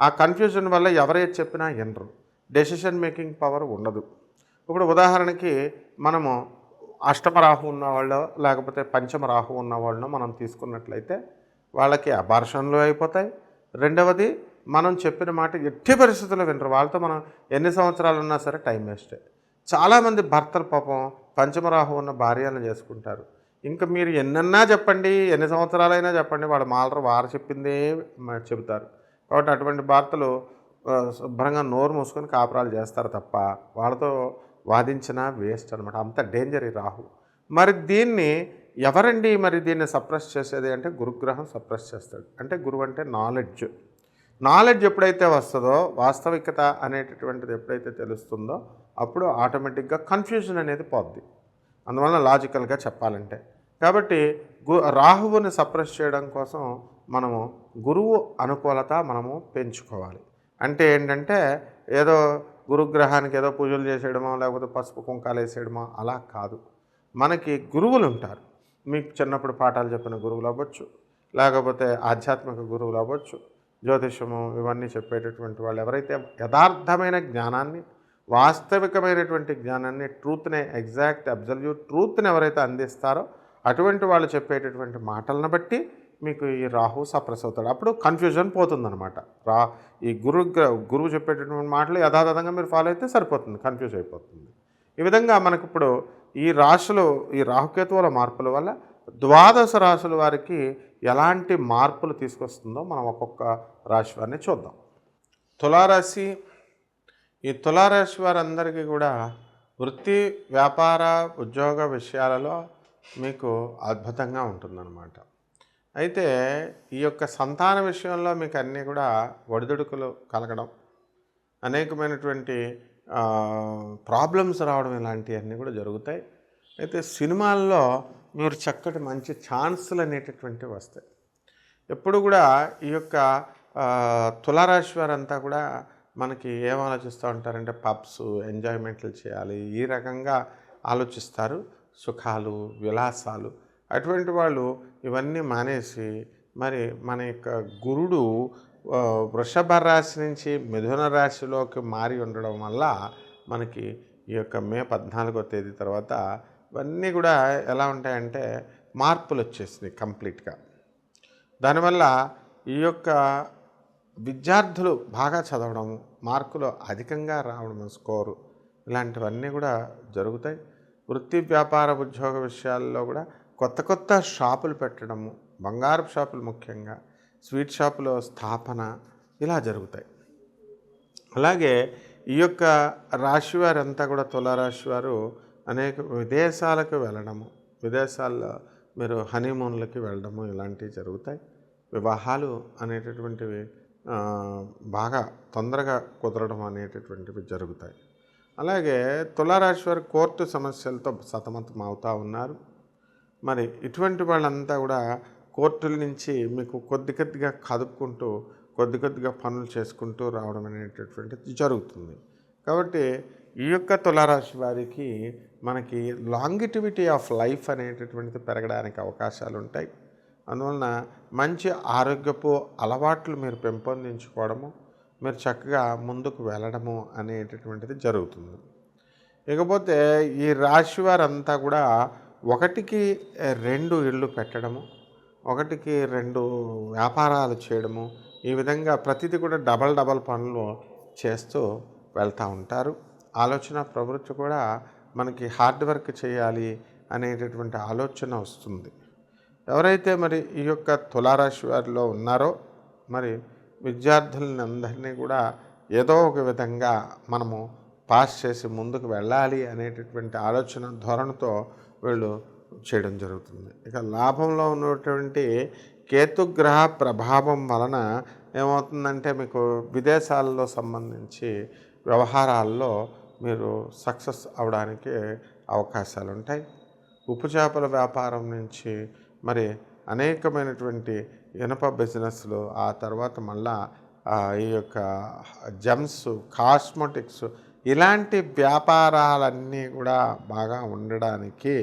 ఆ కన్ఫ్యూజన్ వల్ల ఎవరైతే చెప్పినా వినరు. డెసిషన్ మేకింగ్ పవర్ ఉండదు. ఇప్పుడు ఉదాహరణకి మనము అష్టమ రాహు ఉన్నవాళ్ళు లేకపోతే పంచమ రాహు ఉన్నవాళ్ళను మనం తీసుకున్నట్లయితే వాళ్ళకి అబార్షన్లు అయిపోతాయి. రెండవది మనం చెప్పిన మాట ఎట్టి పరిస్థితుల్లో వినరు. వాళ్ళతో మనం ఎన్ని సంవత్సరాలు ఉన్నా సరే టైం వేస్టే చాలామంది భర్తలు పాపం పంచమరాహు ఉన్న భార్యలను చేసుకుంటారు. ఇంకా మీరు ఎన్నన్నా చెప్పండి ఎన్ని సంవత్సరాలైనా చెప్పండి వాళ్ళు మాలరు వారు చెప్పిందే చెబుతారు. కాబట్టి అటువంటి భర్తలు శుభ్రంగా నోరు మూసుకొని కాపురాలు చేస్తారు తప్ప వాళ్ళతో వాదించినా వేస్ట్ అనమాట అంత డేంజర్ ఈ రాహు. మరి దీన్ని ఎవరండి మరి దీన్ని సప్రెస్ చేసేది అంటే గురుగ్రహం సప్రెస్ చేస్తాడు. అంటే గురువు అంటే నాలెడ్జ్. నాలెడ్జ్ ఎప్పుడైతే వస్తుందో వాస్తవికత అనేటటువంటిది ఎప్పుడైతే తెలుస్తుందో అప్పుడు ఆటోమేటిక్గా కన్ఫ్యూజన్ అనేది పోద్ది. అందువల్ల లాజికల్గా చెప్పాలంటే. కాబట్టి గు రాహువుని సప్రెస్ చేయడం కోసం మనము గురువు అనుకూలత మనము పెంచుకోవాలి. అంటే ఏంటంటే ఏదో గురుగ్రహానికి ఏదో పూజలు చేసేయడమో లేకపోతే పసుపు కుంకాలు వేసేయడమో అలా కాదు. మనకి గురువులు ఉంటారు. మీకు చిన్నప్పుడు పాఠాలు చెప్పిన గురువులు అవ్వచ్చు లేకపోతే ఆధ్యాత్మిక గురువులు అవ్వచ్చు జ్యోతిషము ఇవన్నీ చెప్పేటటువంటి వాళ్ళు ఎవరైతే యథార్థమైన జ్ఞానాన్ని వాస్తవికమైనటువంటి జ్ఞానాన్ని ట్రూత్ని ఎగ్జాక్ట్ అబ్జల్యూట్ ట్రూత్ని ఎవరైతే అందిస్తారో అటువంటి వాళ్ళు చెప్పేటటువంటి మాటలను బట్టి మీకు ఈ రాహు సప్రెస్ అవుతాడు అప్పుడు కన్ఫ్యూజన్ పోతుందనమాట రా ఈ గురు గురువు చెప్పేటటువంటి మాటలు యథాతథంగా మీరు ఫాలో అయితే సరిపోతుంది కన్ఫ్యూజ్ అయిపోతుంది. ఈ విధంగా మనకి ఇప్పుడు ఈ రాశులు ఈ రాహుకేతువుల మార్పుల వల్ల ద్వాదశ రాశుల వారికి ఎలాంటి మార్పులు తీసుకొస్తుందో మనం ఒక్కొక్క రాశి వారిని చూద్దాం. తులారాశి ఈ తులారాశి వారందరికీ కూడా వృత్తి వ్యాపార ఉద్యోగ విషయాలలో మీకు అద్భుతంగా ఉంటుందన్నమాట. అయితే ఈ యొక్క సంతాన విషయంలో మీకు అన్నీ కూడా ఒడిదుడుకులు కలగడం అనేకమైనటువంటి ప్రాబ్లమ్స్ రావడం ఇలాంటివన్నీ కూడా జరుగుతాయి. అయితే సినిమాల్లో మీరు చక్కటి మంచి ఛాన్సులు అనేటటువంటివి వస్తాయి. ఎప్పుడు కూడా ఈ యొక్క తులారాశి వారంతా కూడా మనకి ఏం ఆలోచిస్తూ ఉంటారంటే పబ్స్ ఎంజాయ్మెంట్లు చేయాలి ఈ రకంగా ఆలోచిస్తారు. సుఖాలు విలాసాలు అటువంటి వాళ్ళు ఇవన్నీ మానేసి మరి మన యొక్క గురుడు వృషభ రాశి నుంచి మిథున రాశిలోకి మారి ఉండడం వల్ల మనకి ఈ యొక్క మే పద్నాలుగో తేదీ తర్వాత ఇవన్నీ కూడా ఎలా ఉంటాయంటే మార్పులు వచ్చేసినాయి కంప్లీట్గా. దానివల్ల ఈ యొక్క విద్యార్థులు బాగా చదవడం మార్కులు అధికంగా రావడం స్కోరు ఇలాంటివన్నీ కూడా జరుగుతాయి. వృత్తి వ్యాపార ఉద్యోగ విషయాల్లో కూడా కొత్త కొత్త షాపులు పెట్టడము బంగారపు షాపులు ముఖ్యంగా స్వీట్ షాపులో స్థాపన ఇలా జరుగుతాయి. అలాగే ఈ యొక్క రాశి వారంతా కూడా తులారాశి వారు అనేక విదేశాలకు వెళ్ళడము విదేశాల్లో మీరు హనీమూన్లకి వెళ్ళడము ఇలాంటివి జరుగుతాయి. వివాహాలు అనేటటువంటివి బాగా తొందరగా కుదరడం అనేటటువంటివి జరుగుతాయి. అలాగే తులారాశి వారు కోర్టు సమస్యలతో సతమతం అవుతూ ఉన్నారు. మరి ఇటువంటి వాళ్ళంతా కూడా కోర్టుల నుంచి మీకు కొద్ది కొద్దిగా కదుపుకుంటూ కొద్ది కొద్దిగా పనులు చేసుకుంటూ రావడం అనేటటువంటిది జరుగుతుంది. కాబట్టి ఈ యొక్క తులారాశి వారికి మనకి లాంగిటివిటీ ఆఫ్ లైఫ్ అనేటటువంటిది పెరగడానికి అవకాశాలు ఉంటాయి. అందువలన మంచి ఆరోగ్యపు అలవాట్లు మీరు పెంపొందించుకోవడము మీరు చక్కగా ముందుకు వెళ్ళడము అనేటటువంటిది జరుగుతుంది. ఇకపోతే ఈ రాశి వారంతా కూడా ఒకటికి రెండు ఇళ్ళు పెట్టడము ఒకటికి రెండు వ్యాపారాలు చేయడము ఈ విధంగా ప్రతిదీ కూడా డబల్ డబల్ పనులు చేస్తూ వెళ్తూ ఉంటారు. ఆలోచన ప్రవృత్తి కూడా మనకి హార్డ్ వర్క్ చేయాలి అనేటటువంటి ఆలోచన వస్తుంది. ఎవరైతే మరి ఈ యొక్క తులారాశి వారిలో ఉన్నారో మరి విద్యార్థులని అందరినీ కూడా ఏదో ఒక విధంగా మనము పాస్ చేసి ముందుకు వెళ్ళాలి అనేటటువంటి ఆలోచన ధోరణితో వీళ్ళు చేయడం జరుగుతుంది. ఇక లాభంలో ఉన్నటువంటి కేతుగ్రహ ప్రభావం వలన ఏమవుతుందంటే మీకు విదేశాల్లో సంబంధించి వ్యవహారాల్లో మీరు సక్సెస్ అవడానికి అవకాశాలు ఉంటాయి. ఉప్పు చేపల వ్యాపారం నుంచి మరి అనేకమైనటువంటి ఇనప బిజినెస్లు ఆ తర్వాత మళ్ళా ఈ యొక్క జమ్స్ కాస్మెటిక్స్ ఇలాంటి వ్యాపారాలన్నీ కూడా బాగా ఉండడానికి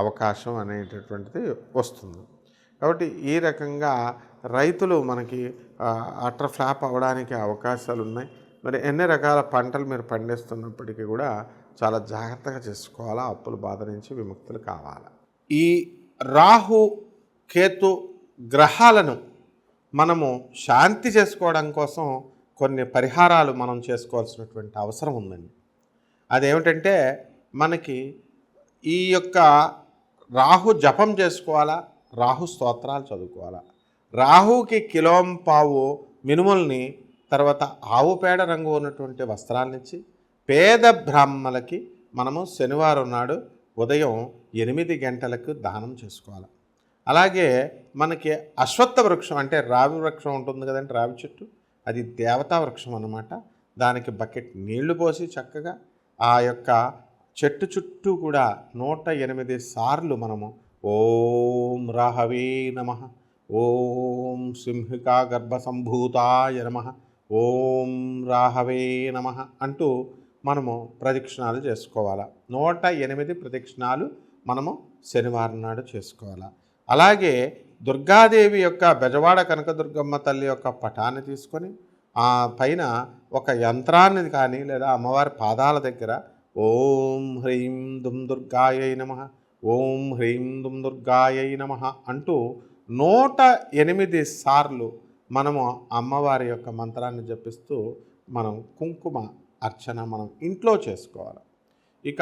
అవకాశం అనేటటువంటిది వస్తుంది. కాబట్టి ఈ రకంగా రైతులు మనకి అట్ర ఫ్లాప్ అవ్వడానికి అవకాశాలు ఉన్నాయి మరి ఎన్ని రకాల పంటలు మీరు పండిస్తున్నప్పటికీ కూడా చాలా జాగ్రత్తగా చేసుకోవాలా? అప్పుల బాధ నుంచి విముక్తులు కావాలి? ఈ రాహు కేతు గ్రహాలను మనము శాంతి చేసుకోవడం కోసం కొన్ని పరిహారాలు మనం చేసుకోవాల్సినటువంటి అవసరం ఉందండి. అదేమిటంటే మనకి ఈ యొక్క రాహు జపం చేసుకోవాలా? రాహు స్తోత్రాలు చదువుకోవాలా? రాహుకి కిలోం పావు మినుముల్ని తర్వాత ఆవు పేడ రంగు ఉన్నటువంటి వస్త్రాలనిచ్చి పేద బ్రాహ్మలకి మనము శనివారం నాడు ఉదయం ఎనిమిది గంటలకు దానం చేసుకోవాలి? అలాగే మనకి అశ్వత్థ వృక్షం అంటే రావి వృక్షం ఉంటుంది కదండి రావి చెట్టు. అది దేవతా వృక్షం అన్నమాట. దానికి బకెట్ నీళ్ళు పోసి చక్కగా ఆ యొక్క చెట్టు చుట్టూ కూడా నూట ఎనిమిది సార్లు మనము ఓం రాహవే నమ ఓం సింహికా గర్భసంభూతాయ నమ ఓం రాహవే నమ అంటూ మనము ప్రదక్షిణాలు చేసుకోవాలా. నూట ఎనిమిది ప్రదక్షిణాలు మనము శనివారం నాడు చేసుకోవాలా. అలాగే దుర్గాదేవి యొక్క బెజవాడ కనకదుర్గమ్మ తల్లి యొక్క పటాన్ని తీసుకొని ఆ పైన ఒక యంత్రాన్ని కానీ లేదా అమ్మవారి పాదాల దగ్గర ఓం హ్రీం దుమ్ దుర్గాయై నమ ఓం హ్రీం దుమ్ దుర్గాయై నమ అంటూ నూట ఎనిమిది సార్లు మనము అమ్మవారి యొక్క మంత్రాన్ని జపిస్తూ మనం కుంకుమ అర్చన మనం ఇంట్లో చేసుకోవాలి. ఇక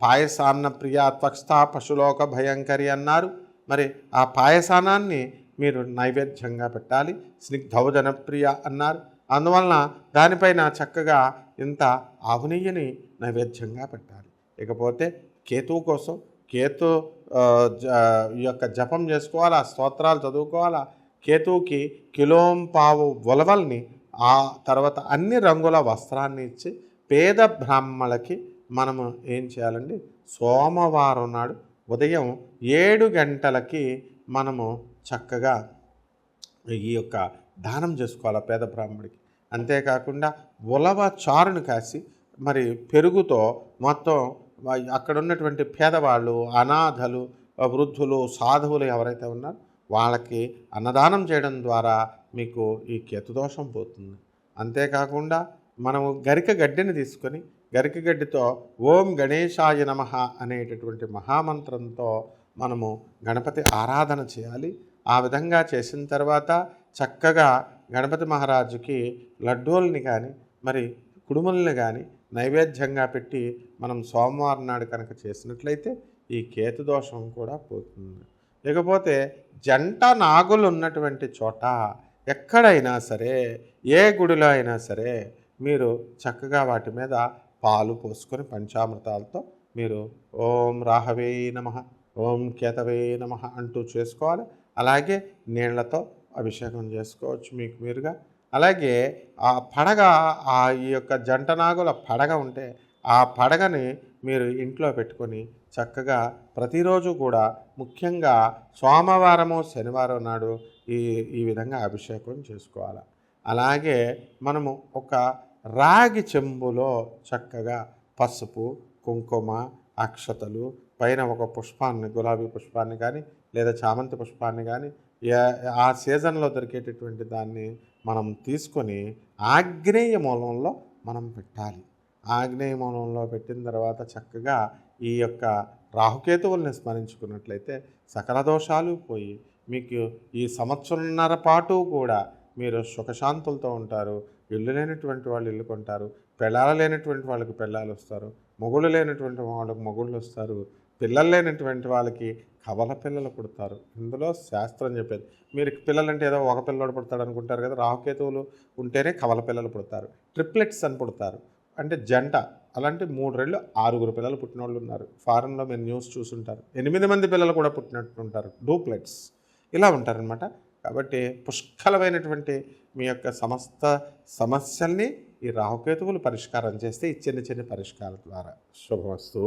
పాయసాన్న ప్రియ త్వక్స్థా పశులోక భయంకరి అన్నారు. మరి ఆ పాయసానాన్ని మీరు నైవేద్యంగా పెట్టాలి. స్నిగ్ధౌజన జనప్రియ అన్నారు. అందువలన దానిపైన చక్కగా ఇంత ఆవు నైవేద్యంగా పెట్టాలి. ఇకపోతే కేతువు కోసం కేతు జ- ఈ యొక్క జపం చేసుకోవాలా స్తోత్రాలు చదువుకోవాలా? కేతువుకి కిలోం పావు ఉలవల్ని ఆ తర్వాత అన్ని రంగుల వస్త్రాన్ని ఇచ్చి పేద బ్రాహ్మణులకి మనము ఏం చేయాలండి? సోమవారం నాడు ఉదయం ఏడు గంటలకి మనము చక్కగా ఈ యొక్క దానం చేసుకోవాలి పేద బ్రాహ్మడికి. అంతేకాకుండా ఉలవ చారును కాసి మరి పెరుగుతో మొత్తం అక్కడ ఉన్నటువంటి పేదవాళ్ళు అనాథలు వృద్ధులు సాధువులు ఎవరైతే ఉన్నారో వాళ్ళకి అన్నదానం చేయడం ద్వారా మీకు ఈ కేతుదోషం పోతుంది. అంతేకాకుండా మనము గరిక గడ్డిని తీసుకొని గరికగడ్డితో ఓం గణేశాయ నమ అనేటటువంటి మహామంత్రంతో మనము గణపతి ఆరాధన చేయాలి. ఆ విధంగా చేసిన తర్వాత చక్కగా గణపతి మహారాజుకి లడ్డూల్ని కానీ మరి కుడుముల్ని కానీ నైవేద్యంగా పెట్టి మనం సోమవారం నాడు కనుక చేసినట్లయితే ఈ కేతు దోషం కూడా పోతుంది. ఇకపోతే జంట నాగులు ఉన్నటువంటి చోట ఎక్కడైనా సరే ఏ గుడిలో అయినా సరే మీరు చక్కగా వాటి మీద పాలు పోసుకొని పంచామృతాలతో మీరు ఓం రాహవే నమ ఓం కేతవే నమ అంటూ చేసుకోవాలి. అలాగే నీళ్ళతో అభిషేకం చేసుకోవచ్చు మీకు మీరుగా. అలాగే ఆ పడగ ఆ ఈ యొక్క జంట నాగుల పడగ ఉంటే ఆ పడగని మీరు ఇంట్లో పెట్టుకొని చక్కగా ప్రతిరోజు కూడా ముఖ్యంగా సోమవారము శనివారం నాడు ఈ ఈ విధంగా అభిషేకం చేసుకోవాలి. అలాగే మనము ఒక రాగి చెంబులో చక్కగా పసుపు కుంకుమ అక్షతలు పైన ఒక పుష్పాన్ని గులాబీ పుష్పాన్ని కానీ లేదా చామంతి పుష్పాన్ని కానీ ఆ సీజన్లో దొరికేటటువంటి దాన్ని మనం తీసుకొని ఆగ్నేయ మూలంలో మనం పెట్టాలి. ఆగ్నేయ మూలంలో పెట్టిన తర్వాత చక్కగా ఈ యొక్క రాహుకేతువుల్ని స్మరించుకున్నట్లయితే సకల దోషాలు పోయి మీకు ఈ సంవత్సరంన్నర పాటు కూడా మీరు సుఖశాంతులతో ఉంటారు. ఇల్లు లేనటువంటి వాళ్ళు ఇల్లు కొంటారు పెళ్ళాలు లేనటువంటి వాళ్ళకి పెళ్ళాలు వస్తారు మొగుళ్ళు లేనటువంటి వాళ్ళకి మొగుళ్ళు వస్తారు పిల్లలు లేనటువంటి వాళ్ళకి కవల పిల్లలు పుడతారు. ఇందులో శాస్త్రం చెప్పేది. మీరు పిల్లలంటే ఏదో ఒక పిల్లడు పుడతాడు అనుకుంటారు కదా రాహుకేతువులు ఉంటేనే కవల పిల్లలు పుడతారు ట్రిప్లెట్స్ అని పుడతారు. అంటే జంట అలాంటి మూడు రెళ్ళు ఆరుగురు పిల్లలు పుట్టిన వాళ్ళు ఉన్నారు. ఫారెన్లో మీరు న్యూస్ చూసుంటారు. ఎనిమిది మంది పిల్లలు కూడా పుట్టినట్టు ఉంటారు. డూప్లెట్స్. ఇలా ఉంటారనమాట కాబట్టి పుష్కలమైనటువంటి మీ యొక్క సమస్త సమస్యల్ని ఈ రాహుకేతువులు పరిష్కారం చేస్తే ఈ చిన్న చిన్న పరిష్కారం ద్వారా. శుభమస్తు.